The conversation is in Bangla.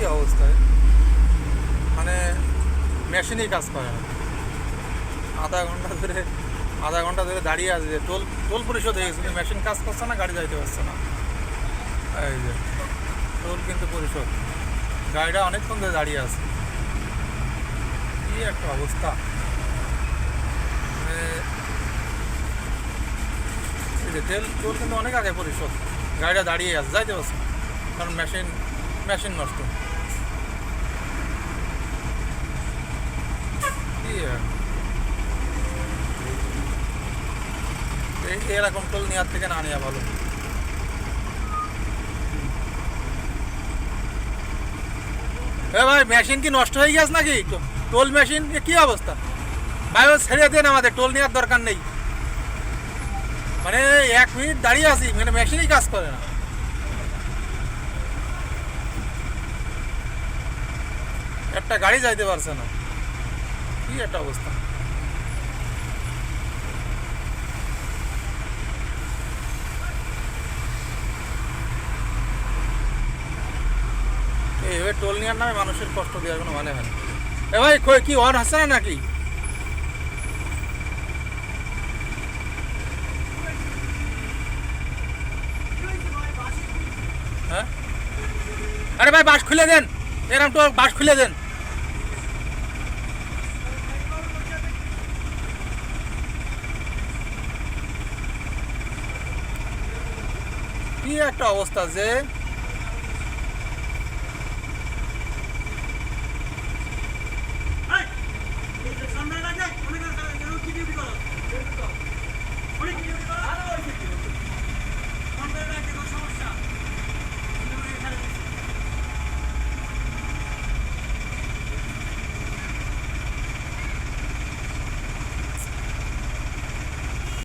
কি অবস্থায় মানে মেশিনই কাজ করে আধা ঘণ্টা ধরে, আধা ঘণ্টা ধরে দাঁড়িয়ে আছে টোল টোল পরিশোধ হয়ে গেছে মেশিন কাজ করছে না, গাড়ি যাইতে পারছে না। এই যে, টোল কিন্তু পরিশোধ। গাড়িটা অনেকক্ষণ ধরে দাঁড়িয়ে আছে। কি একটা অবস্থা। মানে তেল, টোল কিন্তু অনেক আগে পরিশোধ। গাড়িটা দাঁড়িয়ে আছে, যাইতে পারছে কারণ মেশিন মেশিন নষ্ট। এরকম টোল নেওয়ার থেকে না নেওয়া ভালো। এ ভাই মেশিন কি নষ্ট হয়ে গেছে নাকি? টোল মেশিন কি অবস্থা? ভাই ছেড়ে দেন আমাদের, টোল নেওয়ার দরকার নেই। মানে এক মিনিট দাঁড়িয়ে আছি মানে মেশিনই কাজ করে না। একটা গাড়ি যাইতে পারছে না। কি একটা অবস্থা। এইভাবে টোল নেওয়ার নামে মানুষের কষ্ট দেওয়ার কোনো মানে হয় না। এ ভাই কি অন হচ্ছে না নাকি? হ্যাঁ? আরে ভাই, বাস খুলে দেন। এরকম তো বাস খুলে দেন। কি একটা অবস্থা যে?